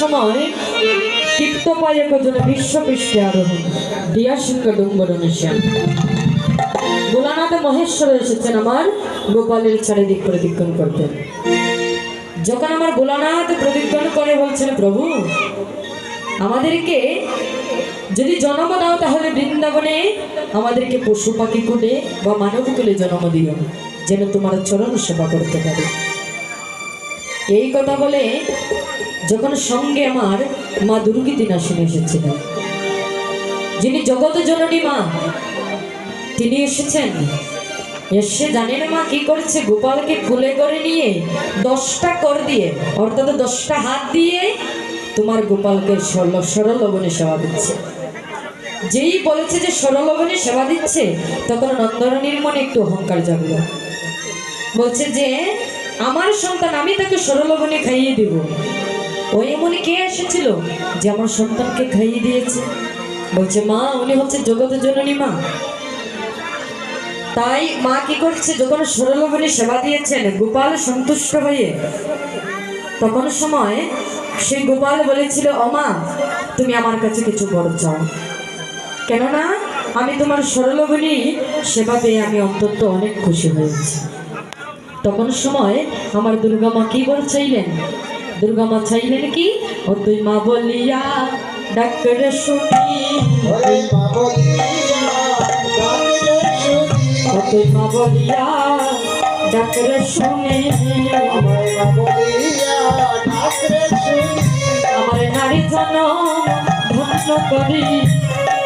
সময় ক্ষিপ্ত মহেশ্বর এসেছেন আমার গোপালের চারিদিক প্রদীক্ষণ করতে। যখন আমার ভোলানাথ প্রদীক্ষণ করে বলছেন, প্রভু, আমাদেরকে যদি জন্ম দাও তাহলে বৃন্দাবনে আমাদেরকে পশু পাখি কুলে বা মানব কুলে জন্ম দিও, যেন তোমার চরণ সেবা করতে পারে। এই কথা বলে যখন সঙ্গে আমার মা দুর্গীতি নাসিন এসেছিলেন যিনি জগৎ জননী মা, তিনি এসেছেন। এসে জানেন মা কি করছে। গোপালকে কুলে করে নিয়ে দশটা কর দিয়ে, অর্থাৎ দশটা হাত দিয়ে তোমার গোপালকে সরল সরলবনে সেবা দিচ্ছে। যেই বলেছে যে সরলবনে সেবা দিচ্ছে, তখন নন্দরানীর মনে একটু অহংকার জাগলো। বলছে যে, আমার সন্তান, আমি তাকে সরলবনে খাইয়ে দেব। ওই এমনই কে এসেছিল যে আমার সন্তানকে খাইয়ে দিয়েছে? বলছে, মা, উনি হচ্ছে জগৎ জননী মা। তাই মা কি করছে? যখন সরলবনে সেবা দিয়েছেন, গোপাল সন্তুষ্ট হয়ে তখন সময় সেই গোপাল বলেছিল অমা তুমি আমার কাছে কিছু বড় চাও। কেননা, আমি তোমার সরলবনী সেবা পেয়ে আমি অন্তত অনেক খুশি হয়েছি। তখন সময় আমার দুর্গা মা কি বল চাইলেন দুর্গা মা চাইলেন কি? ও তুই মা বলিয়া ডাক্তারে শুনি ও তুই মা বলিয়া ডাক্তারে শুনি আমার নারী জন ধন্য করি।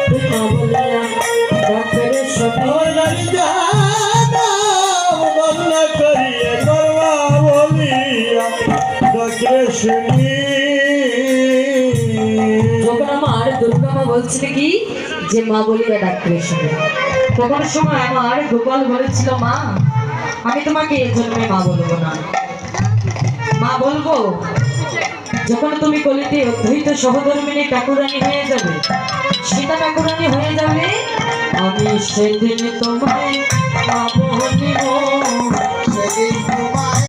তুই মা বলিয়া তখন সময় আমার তোমাকে এ জন্মে মা বলব না। মা বলব, যখন তুমি কলিতে অদ্বৈত সহধর্মিনী ঠাকুরানি হয়ে যাবে, সীতা ঠাকুরানি হয়ে যাবে, আমি সেদিন তোমায় সেদিন